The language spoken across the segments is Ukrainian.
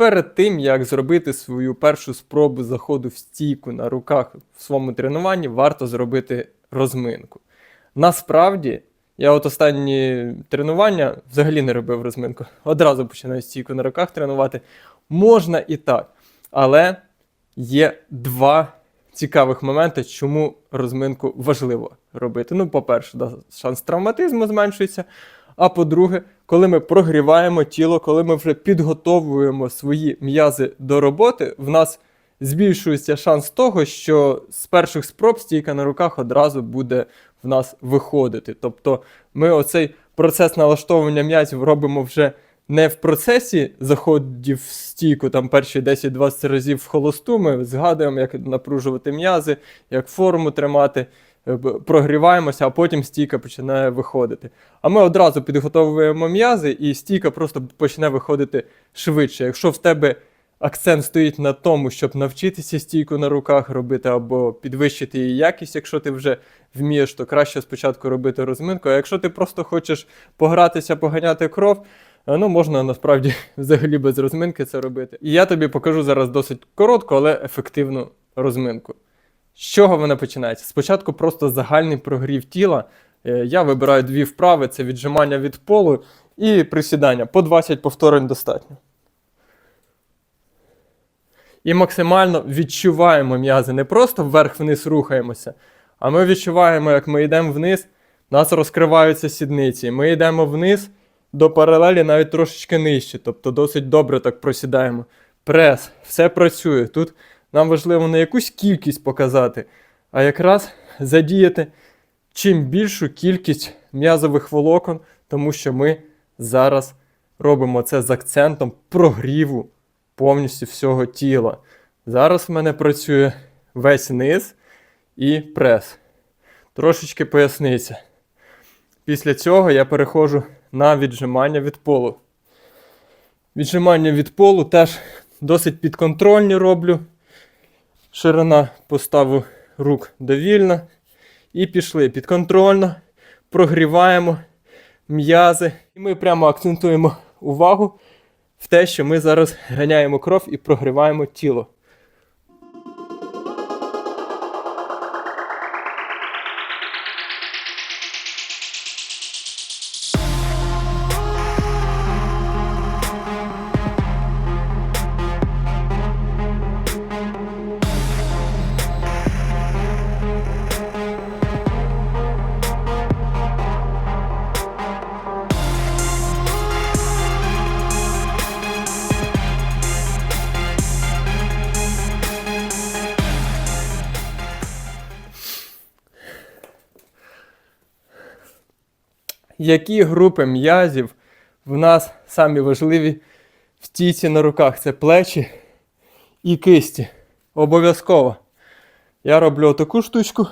перед тим, як зробити свою першу спробу заходу в стійку на руках в своєму тренуванні, варто зробити розминку. Насправді, я от останні тренування взагалі не робив розминку. Одразу починаю стійку на руках тренувати. Можна і так. Але є два цікавих моменти, чому розминку важливо робити. Ну, по-перше, да, шанс травматизму зменшується. А по-друге, коли ми прогріваємо тіло, коли ми вже підготовуємо свої м'язи до роботи, в нас збільшується шанс того, що з перших спроб стійка на руках одразу буде в нас виходити. Тобто ми оцей процес налаштовування м'язів робимо вже не в процесі заходів в стійку, там перші 10-20 разів в холосту. Ми згадуємо, як напружувати м'язи, як форму тримати, прогріваємося, а потім стійка починає виходити. А ми одразу підготовуємо м'язи, і стійка просто почне виходити швидше. Якщо в тебе акцент стоїть на тому, щоб навчитися стійку на руках робити або підвищити її якість, якщо ти вже вмієш, то краще спочатку робити розминку. А якщо ти просто хочеш погратися, поганяти кров, е, ну можна насправді взагалі без розминки це робити. І я тобі покажу зараз досить коротку, але ефективну розминку. З чого вона починається? Спочатку просто загальний прогрів тіла. Е, Я вибираю дві вправи: це віджимання від полу і присідання. По 20 повторень достатньо. І максимально відчуваємо м'язи. Не просто вверх-вниз рухаємося, а ми відчуваємо, як ми йдемо вниз, у нас розкриваються сідниці. Ми йдемо вниз до паралелі навіть трошечки нижче, тобто досить добре так просідаємо. Прес, все працює. Тут нам важливо не якусь кількість показати, а якраз задіяти чим більшу кількість м'язових волокон, тому що ми зараз робимо це з акцентом прогріву повністю всього тіла. Зараз в мене працює весь низ і прес. Трошечки поясниця. Після цього я переходжу на віджимання від полу. Віджимання від полу теж досить підконтрольні роблю. Ширина поставу рук довільна. І пішли підконтрольно, прогріваємо м'язи. І ми прямо акцентуємо увагу в те, що ми зараз ганяємо кров і прогріваємо тіло. Які групи м'язів в нас самі важливі в стійці на руках? Це плечі і кисті. Обов'язково. Я роблю таку штучку.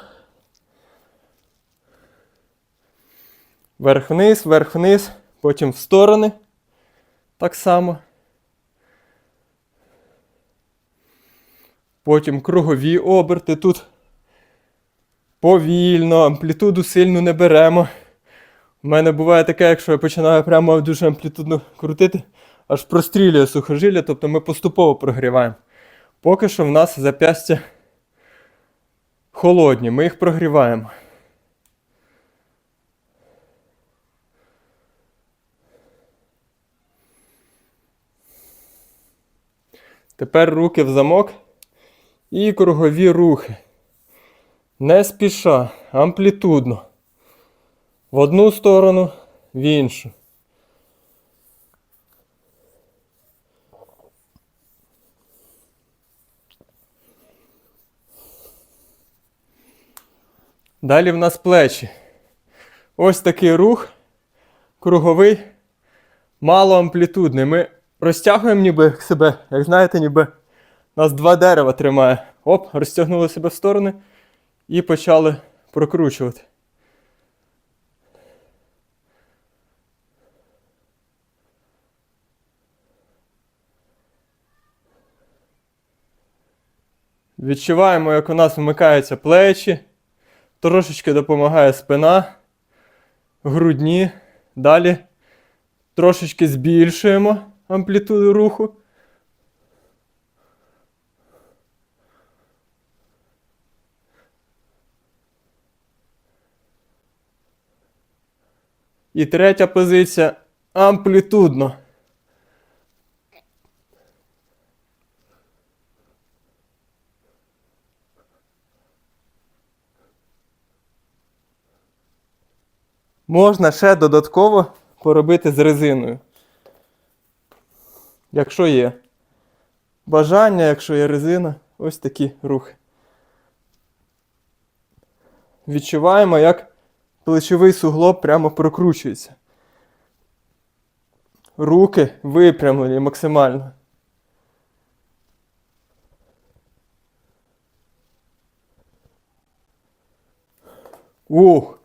Вверх-вниз, вверх-вниз, потім в сторони. Так само. Потім кругові оберти тут. Повільно, амплітуду сильно не беремо. У мене буває таке, якщо я починаю прямо дуже амплітудно крутити, аж прострілює сухожилля, тобто ми поступово прогріваємо. Поки що в нас зап'ястя холодні, ми їх прогріваємо. Тепер руки в замок і кругові рухи. Не спіша, амплітудно. В одну сторону, в іншу. Далі в нас плечі. Ось такий рух, круговий, малоамплітудний. Ми розтягуємо ніби себе, як знаєте, ніби нас два дерева тримає. Оп, розтягнули себе в сторони і почали прокручувати. Відчуваємо, як у нас вмикаються плечі, трошечки допомагає спина, грудні. Далі трошечки збільшуємо амплітуду руху. І третя позиція амплітудно. Можна ще додатково поробити з резиною. Якщо є бажання, якщо є резина, ось такі рухи. Відчуваємо, як плечовий суглоб прямо прокручується. Руки випрямлені максимально. Ух!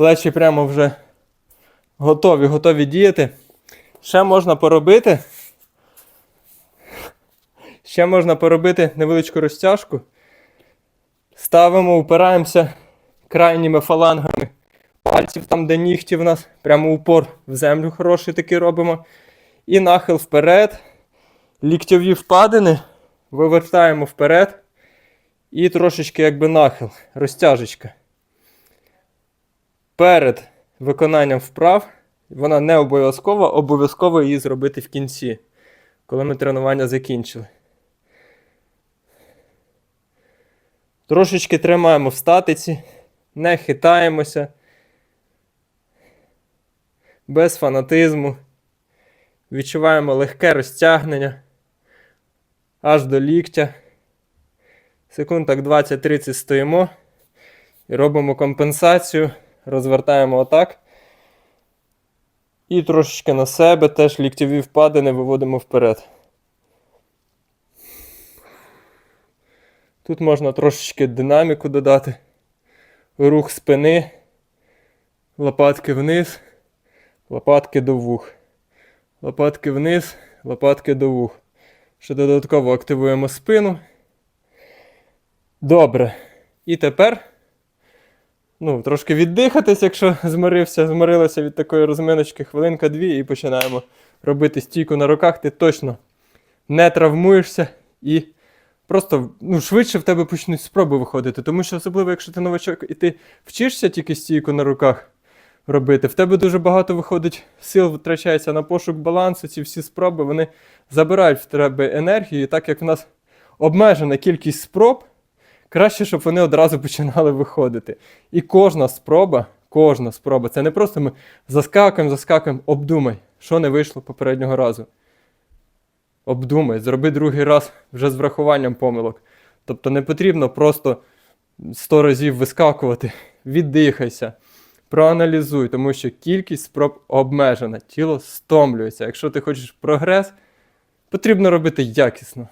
Плечі прямо вже готові, готові діяти. Ще можна поробити. Ще можна поробити невеличку розтяжку. Ставимо, упираємося крайніми фалангами пальців, там, де нігті в нас, прямо упор в землю хороший такий робимо. І нахил вперед. Ліктьові впадини вивертаємо вперед. І трошечки якби нахил, розтяжечка. Перед виконанням вправ вона не обов'язкова, обов'язково її зробити в кінці, коли ми тренування закінчили. Трошечки тримаємо в статиці, не хитаємося, без фанатизму. Відчуваємо легке розтягнення аж до ліктя. Секунд так 20-30 стоїмо і робимо компенсацію. Розвертаємо отак. І трошечки на себе теж ліктєві впадини виводимо вперед. Тут можна трошечки динаміку додати. Рух спини, лопатки вниз, лопатки до вух. Лопатки вниз, лопатки до вух. Ще додатково активуємо спину. Добре. І тепер ну, трошки віддихатись, якщо зморився, зморилася від такої розминочки, хвилинка-дві, і починаємо робити стійку на руках, ти точно не травмуєшся і просто ну, швидше в тебе почнуть спроби виходити. Тому що, особливо, якщо ти новачок і ти вчишся тільки стійку на руках робити, в тебе дуже багато виходить сил, втрачається на пошук балансу. Ці всі спроби вони забирають в тебе енергію, і так як в нас обмежена кількість спроб. Краще, щоб вони одразу починали виходити. І кожна спроба, кожна спроба, це не просто ми заскакуємо, заскакуємо, обдумай, що не вийшло попереднього разу. Обдумай, зроби другий раз вже з врахуванням помилок. Тобто не потрібно просто 100 разів вискакувати, віддихайся, проаналізуй, тому що кількість спроб обмежена, тіло стомлюється. Якщо ти хочеш прогрес, потрібно робити якісно.